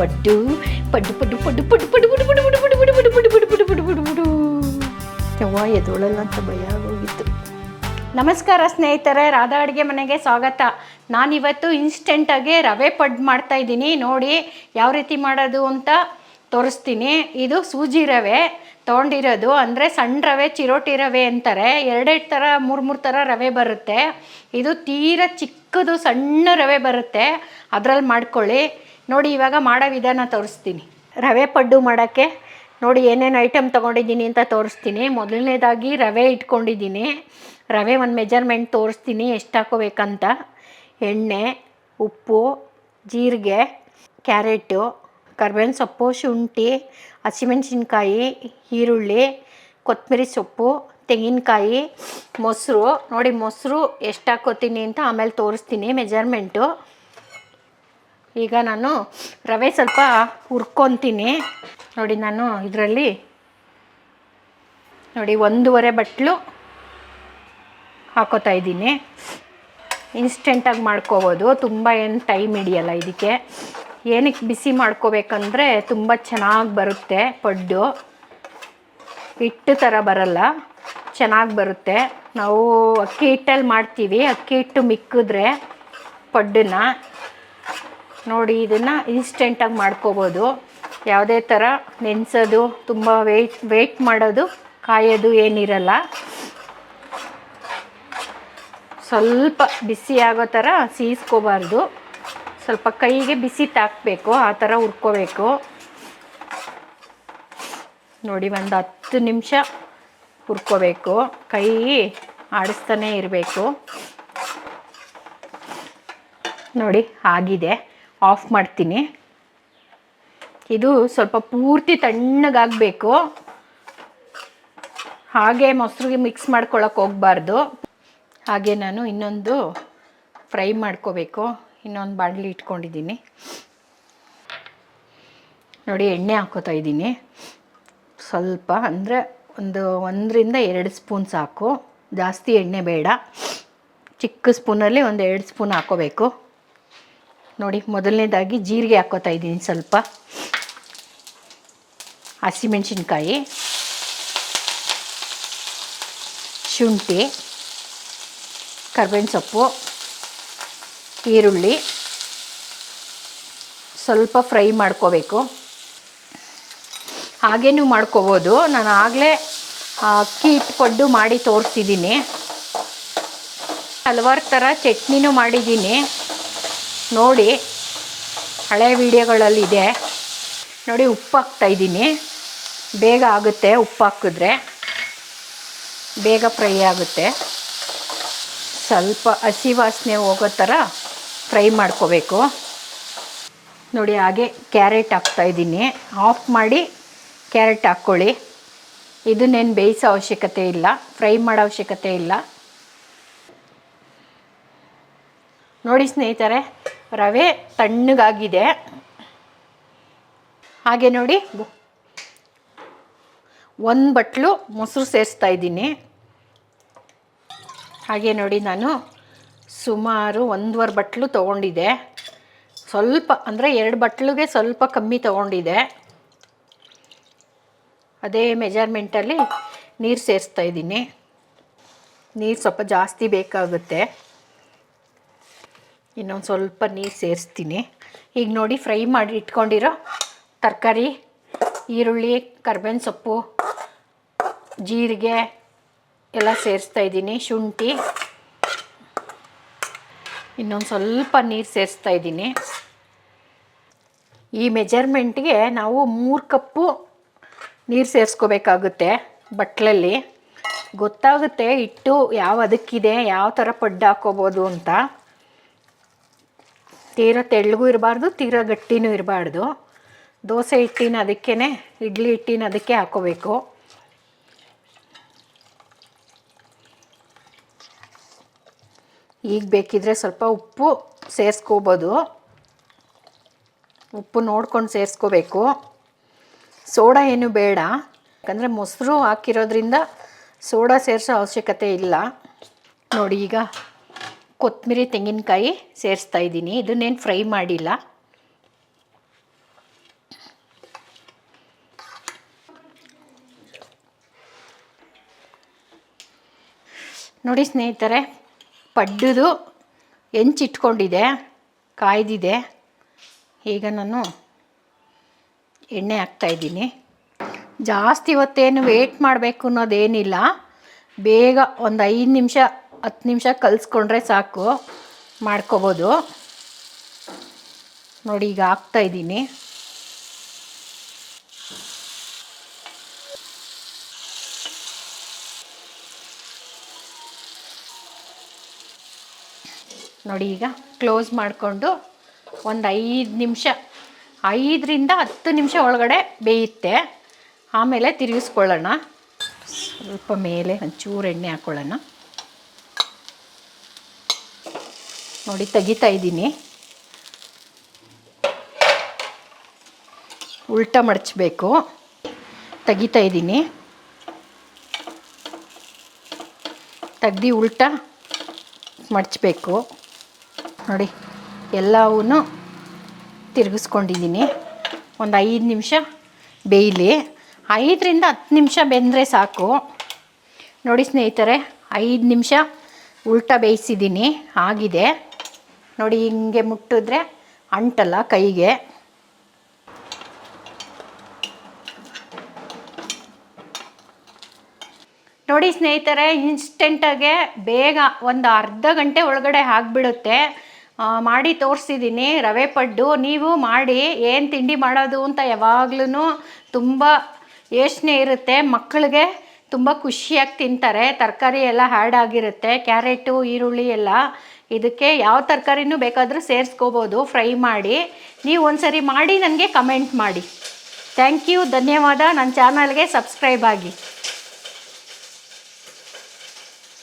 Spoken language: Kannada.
ಪಡ್ಡು ಪಡ್ಡು ಪಡ್ಡು ಪಡ್ಡು ಪಡ್ಡು ಪಡ್ಡು ಪಡ್ಡು ಪಡ್ಡು ಪಡ್ಡು ಪಡ್ಡು ಪಡ್ಡು ಪಡ್ಡು ಪಡ್ಡು ಪಡ್ಡು ಪಡ್ಡು ಪಡ್ಡು ಪಡ್ಡು ಯವ್ವ ಎದೊಳಲ್ಲ ಅಂತ ಭಯ ಆಗೋಗಿತ್ತು ನಮಸ್ಕಾರ ಸ್ನೇಹಿತರೆ ರಾಧಾ ಅಡುಗೆ ಮನೆಗೆ ಸ್ವಾಗತ ನಾನಿವತ್ತು ಇನ್ಸ್ಟೆಂಟಾಗಿ ರವೆ ಪಡ್ಡು ಮಾಡ್ತಾ ಇದ್ದೀನಿ ನೋಡಿ ಯಾವ ರೀತಿ ಮಾಡೋದು ಅಂತ ತೋರಿಸ್ತೀನಿ ಇದು ಸೂಜಿ ರವೆ ತೊಗೊಂಡಿರೋದು ಅಂದರೆ ಸಣ್ಣ ರವೆ ಚಿರೋಟಿ ರವೆ ಅಂತಾರೆ ಎರಡೆರಡು ಥರ ಮೂರು ಮೂರು ಥರ ರವೆ ಬರುತ್ತೆ ಇದು ತೀರ ಚಿಕ್ಕದು ಸಣ್ಣ ರವೆ ಬರುತ್ತೆ ಅದರಲ್ಲಿ ಮಾಡ್ಕೊಳ್ಳಿ ನೋಡಿ, ಇವಾಗ ಮಾಡೋ ವಿಧಾನ ತೋರಿಸ್ತೀನಿ. ರವೆ ಪಡ್ಡು ಮಾಡೋಕ್ಕೆ ನೋಡಿ, ಏನೇನು ಐಟಮ್ ತೊಗೊಂಡಿದ್ದೀನಿ ಅಂತ ತೋರಿಸ್ತೀನಿ. ಮೊದಲನೇದಾಗಿ ರವೆ ಇಟ್ಕೊಂಡಿದ್ದೀನಿ. ರವೆ ಒಂದು ಮೆಜರ್ಮೆಂಟ್ ತೋರಿಸ್ತೀನಿ, ಎಷ್ಟು ಹಾಕೋಬೇಕಂತ. ಎಣ್ಣೆ, ಉಪ್ಪು, ಜೀರಿಗೆ, ಕ್ಯಾರೆಟು, ಕರ್ಬೇವಿನ ಸೊಪ್ಪು, ಶುಂಠಿ, ಹಸಿಮೆಣ್ಸಿನ್ಕಾಯಿ, ಈರುಳ್ಳಿ, ಕೊತ್ತಂಬರಿ ಸೊಪ್ಪು, ತೆಂಗಿನಕಾಯಿ, ಮೊಸರು. ನೋಡಿ, ಮೊಸರು ಎಷ್ಟು ಹಾಕೋತೀನಿ ಅಂತ ಆಮೇಲೆ ತೋರಿಸ್ತೀನಿ ಮೆಜರ್ಮೆಂಟು ಈಗ ನಾನು ರವೆ ಸ್ವಲ್ಪ ಹುರ್ಕೊತೀನಿ. ನೋಡಿ ನಾನು ಇದರಲ್ಲಿ ನೋಡಿ ಒಂದೂವರೆ ಬಟ್ಲು ಹಾಕೋತಾ ಇದ್ದೀನಿ. ಇನ್ಸ್ಟೆಂಟಾಗಿ ಮಾಡ್ಕೋಬೋದು. ತುಂಬ ಏನು ಟೈಮ್ ಹಿಡಿಯಲ್ಲ ಇದಕ್ಕೆ. ಏನಕ್ಕೆ ಬಿಸಿ ಮಾಡ್ಕೋಬೇಕಂದ್ರೆ ತುಂಬ ಚೆನ್ನಾಗಿ ಬರುತ್ತೆ ಪಡ್ಡು. ಹಿಟ್ಟು ಥರ ಬರಲ್ಲ. ಚೆನ್ನಾಗಿ ಬರುತ್ತೆ. ನಾವು ಅಕ್ಕಿ ಹಿಟ್ಟಲ್ಲಿ ಮಾಡ್ತೀವಿ. ಅಕ್ಕಿ ಹಿಟ್ಟು ಮಿಕ್ಕಿದ್ರೆ ಪಡ್ಡನ್ನ ನೋಡಿ, ಇದನ್ನು ಇನ್ಸ್ಟೆಂಟಾಗಿ ಮಾಡ್ಕೋಬೋದು. ಯಾವುದೇ ಥರ ನೆನೆಸೋದು, ತುಂಬ ವೇಟ್ ವೇಟ್ ಮಾಡೋದು, ಕಾಯೋದು ಏನಿರಲ್ಲ. ಸ್ವಲ್ಪ ಬಿಸಿ ಆಗೋ ಥರ ಸೀಸ್ಕೋಬಾರ್ದು. ಸ್ವಲ್ಪ ಕೈಗೆ ಬಿಸಿ ತಾಕಬೇಕು, ಆ ಥರ ಹುರ್ಕೋಬೇಕು. ನೋಡಿ, ಒಂದು ಹತ್ತು ನಿಮಿಷ ಹುರ್ಕೋಬೇಕು. ಕೈ ಆಡಿಸ್ತಾನೆ ಇರಬೇಕು. ನೋಡಿ, ಆಗಿದೆ. ಆಫ್ ಮಾಡ್ತೀನಿ. ಇದು ಸ್ವಲ್ಪ ಪೂರ್ತಿ ತಣ್ಣಗಾಗಬೇಕು. ಹಾಗೆ ಮೊಸರಿಗೆ ಮಿಕ್ಸ್ ಮಾಡ್ಕೊಳಕ್ಕೆ ಹೋಗಬಾರ್ದು. ಹಾಗೆ ನಾನು ಇನ್ನೊಂದು ಫ್ರೈ ಮಾಡ್ಕೋಬೇಕು. ಇನ್ನೊಂದು ಬಾಣಲಿ ಇಟ್ಕೊಂಡಿದ್ದೀನಿ. ನೋಡಿ, ಎಣ್ಣೆ ಹಾಕೋತಾ ಇದ್ದೀನಿ. ಸ್ವಲ್ಪ ಅಂದರೆ ಒಂದು ಒಂದರಿಂದ ಎರಡು ಸ್ಪೂನ್ ಸಾಕು. ಜಾಸ್ತಿ ಎಣ್ಣೆ ಬೇಡ. ಚಿಕ್ಕ ಸ್ಪೂನಲ್ಲಿ ಒಂದು ಎರಡು ಸ್ಪೂನ್ ಹಾಕೋಬೇಕು. ನೋಡಿ, ಮೊದಲನೇದಾಗಿ ಜೀರಿಗೆ ಹಾಕೋತಾ ಇದ್ದೀನಿ ಸ್ವಲ್ಪ. ಹಸಿಮೆಣಸಿನ್ಕಾಯಿ ಶುಂಠಿ, ಕರ್ಬೇವಿನ ಸೊಪ್ಪು, ಈರುಳ್ಳಿ. ಸ್ವಲ್ಪ ಫ್ರೈ ಮಾಡ್ಕೋಬೇಕು. ಹಾಗೇನೂ ಮಾಡ್ಕೋಬೋದು. ನಾನು ಆಗಲೇ ಅಕ್ಕಿ ಇಟ್ಕೊಂಡು ಮಾಡಿ ತೋರಿಸಿದ್ದೀನಿ ಹಲವಾರು ಥರ ಚಟ್ನಿನೂ ಮಾಡಿದ್ದೀನಿ. ನೋಡಿ ಹಳೆ ವೀಡಿಯೋಗಳಲ್ಲಿದೆ ನೋಡಿ, ಉಪ್ಪು ಹಾಕ್ತಾಯಿದ್ದೀನಿ ಬೇಗ ಆಗುತ್ತೆ ಉಪ್ಪು ಹಾಕಿದ್ರೆ. ಬೇಗ ಫ್ರೈ ಆಗುತ್ತೆ. ಸ್ವಲ್ಪ ಹಸಿ ವಾಸನೆ ಹೋಗೋ ಥರ ಫ್ರೈ ಮಾಡ್ಕೋಬೇಕು. ನೋಡಿ, ಹಾಗೆ ಕ್ಯಾರೆಟ್ ಹಾಕ್ತಾಯಿದ್ದೀನಿ ಆಫ್ ಮಾಡಿ ಕ್ಯಾರೆಟ್ ಹಾಕ್ಕೊಳ್ಳಿ. ಇದನ್ನೇನು ಬೇಯಿಸೋ ಅವಶ್ಯಕತೆ ಇಲ್ಲ. ಫ್ರೈ ಮಾಡೋ ಅವಶ್ಯಕತೆ ಇಲ್ಲ. ನೋಡಿ ಸ್ನೇಹಿತರೆ ರವೆ ತಣ್ಣಗಾಗಿದೆ. ಹಾಗೆ ನೋಡಿ. ಒಂದು ಬಟ್ಲು ಮೊಸರು ಸೇರಿಸ್ತಾ ಇದ್ದೀನಿ. ಹಾಗೆ ನೋಡಿ ನಾನು ಸುಮಾರು ಒಂದೂವರೆ ಬಟ್ಲು ತೊಗೊಂಡಿದ್ದೆ. ಸ್ವಲ್ಪ ಅಂದರೆ ಎರಡು ಬಟ್ಲಿಗೆ ಸ್ವಲ್ಪ ಕಮ್ಮಿ ತೊಗೊಂಡಿದ್ದೆ. ಅದೇ ಮೆಜರ್ಮೆಂಟಲ್ಲಿ ನೀರು ಸೇರಿಸ್ತಾ ಇದ್ದೀನಿ. ನೀರು ಸ್ವಲ್ಪ ಜಾಸ್ತಿ ಬೇಕಾಗುತ್ತೆ. ಇನ್ನೊಂದು ಸ್ವಲ್ಪ ನೀರು ಸೇರಿಸ್ತೀನಿ. ಈಗ ನೋಡಿ ಫ್ರೈ ಮಾಡಿ ಇಟ್ಕೊಂಡಿರೋ ತರಕಾರಿ, ಈರುಳ್ಳಿ, ಕರ್ಬೇವಿನ ಸೊಪ್ಪು, ಜೀರಿಗೆ ಎಲ್ಲ ಸೇರಿಸ್ತಾ ಇದ್ದೀನಿ. ಶುಂಠಿ. ಇನ್ನೊಂದು ಸ್ವಲ್ಪ ನೀರು ಸೇರಿಸ್ತಾ ಇದ್ದೀನಿ. ಈ ಮೆಜರ್ಮೆಂಟ್ಗೆ ನಾವು ಮೂರು ಕಪ್ಪು ನೀರು ಸೇರಿಸ್ಕೋಬೇಕಾಗುತ್ತೆ ಬಟ್ಲಲ್ಲಿ. ಗೊತ್ತಾಗುತ್ತೆ ಇಟ್ಟು ಯಾವ ಅದಕ್ಕಿದೆ, ಯಾವ ಥರ ಪಡ್ಡು ಹಾಕೋಬೋದು ಅಂತ. ತೀರ ತೆಳ್ಳಗೂ ಇರಬಾರ್ದು, ತೀರ ಗಟ್ಟಿನೂ ಇರಬಾರ್ದು. ದೋಸೆ ಹಿಟ್ಟಿನ ಅದಕ್ಕೇ ಇಡ್ಲಿ ಹಿಟ್ಟಿನ ಅದಕ್ಕೆ ಹಾಕೋಬೇಕು. ಈಗ ಬೇಕಿದ್ರೆ ಸ್ವಲ್ಪ ಉಪ್ಪು ಸೇರಿಸ್ಕೋಬೋದು. ಉಪ್ಪು ನೋಡ್ಕೊಂಡು ಸೇರಿಸ್ಕೋಬೇಕು. ಸೋಡಾ ಏನು ಬೇಡ, ಯಾಕಂದರೆ ಮೊಸರು ಹಾಕಿರೋದ್ರಿಂದ ಸೋಡಾ ಸೇರಿಸೋ ಅವಶ್ಯಕತೆ ಇಲ್ಲ. ನೋಡಿ ಈಗ ಕೊತ್ತಂಬರಿ ತೆಂಗಿನಕಾಯಿ ಸೇರಿಸ್ತಾ ಇದ್ದೀನಿ. ಇದನ್ನೇನು ಫ್ರೈ ಮಾಡಿಲ್ಲ. ನೋಡಿ ಸ್ನೇಹಿತರೆ, ಪಡ್ಡದು ಹೆಂಚಿಟ್ಕೊಂಡಿದೆ ಕಾಯ್ದಿದೆ. ಈಗ ನಾನು ಎಣ್ಣೆ ಹಾಕ್ತಾಯಿದ್ದೀನಿ ಜಾಸ್ತಿ ಹೊತ್ತೇನು ವೇಟ್ ಮಾಡಬೇಕು ಅನ್ನೋದೇನಿಲ್ಲ. ಬೇಗ ಒಂದು ಐದು ನಿಮಿಷ ಹತ್ತು ನಿಮಿಷ ಕಲಿಸ್ಕೊಂಡ್ರೆ ಸಾಕು. ಮಾಡ್ಕೋಬೋದು. ನೋಡಿ, ಈಗ ಹಾಕ್ತಾಯಿದ್ದೀನಿ ನೋಡಿ, ಈಗ ಕ್ಲೋಸ್ ಮಾಡಿಕೊಂಡು ಒಂದು ಐದು ನಿಮಿಷ, ಐದರಿಂದ ಹತ್ತು ನಿಮಿಷ ಒಳಗಡೆ ಬೇಯುತ್ತೆ. ಆಮೇಲೆ ತಿರುಗಿಸ್ಕೊಳ್ಳೋಣ. ಸ್ವಲ್ಪ ಮೇಲೆ ಒಂಚೂರು ಎಣ್ಣೆ ಹಾಕ್ಕೊಳ್ಳೋಣ ನೋಡಿ ತೆಗಿತಾ ಇದ್ದೀನಿ. ಉಲ್ಟ ಮಡಚಬೇಕು. ತೆಗಿತಾ ಇದ್ದೀನಿ. ತೆಗ್ದು ಉಲ್ಟ ಮಡಚಬೇಕು. ನೋಡಿ ಎಲ್ಲವೂ ತಿರುಗಿಸ್ಕೊಂಡಿದ್ದೀನಿ. ಒಂದು ಐದು ನಿಮಿಷ ಬೇಯಲಿ. ಐದರಿಂದ ಹತ್ತು ನಿಮಿಷ ಬೆಂದರೆ ಸಾಕು. ನೋಡಿ ಸ್ನೇಹಿತರೆ, ಐದು ನಿಮಿಷ ಉಲ್ಟ ಬೇಯಿಸಿದ್ದೀನಿ. ಆಗಿದೆ. ನೋಡಿ ಹಿಂಗೆ ಮುಟ್ಟಿದ್ರೆ ಅಂಟಲ್ಲ ಕೈಗೆ. ನೋಡಿ ಸ್ನೇಹಿತರೆ ಇನ್ಸ್ಟೆಂಟಾಗೆ ಬೇಗ ಒಂದು ಅರ್ಧ ಗಂಟೆ ಒಳಗಡೆ ಆಗಿಬಿಡುತ್ತೆ. ಮಾಡಿ ತೋರಿಸಿದ್ದೀನಿ ರವೆ ಪಡ್ಡು. ನೀವು ಮಾಡಿ ಏನು ತಿಂಡಿ ಮಾಡೋದು ಅಂತ ಯಾವಾಗ್ಲೂ ತುಂಬ ಯೋಚನೆ ಇರುತ್ತೆ. ಮಕ್ಕಳಿಗೆ ತುಂಬ ಖುಷಿಯಾಗಿ ತಿಂತಾರೆ. ತರಕಾರಿ ಎಲ್ಲ ಹ್ಯಾಡ್ ಆಗಿರುತ್ತೆ. ಕ್ಯಾರೆಟು, ಈರುಳ್ಳಿ ಎಲ್ಲ ಇದಕ್ಕೆ ಯಾವ ತರಕಾರಿನೂ ಬೇಕಾದರೂ ಸೇರಿಸ್ಕೋಬೋದು. ಫ್ರೈ ಮಾಡಿ ನೀವು ಒಂದ್ಸರಿ ಮಾಡಿ ನನಗೆ ಕಮೆಂಟ್ ಮಾಡಿ. ಥ್ಯಾಂಕ್ ಯು, ಧನ್ಯವಾದ. ನನ್ನ ಚಾನಲ್ಗೆ ಸಬ್ಸ್ಕ್ರೈಬ್ ಆಗಿ.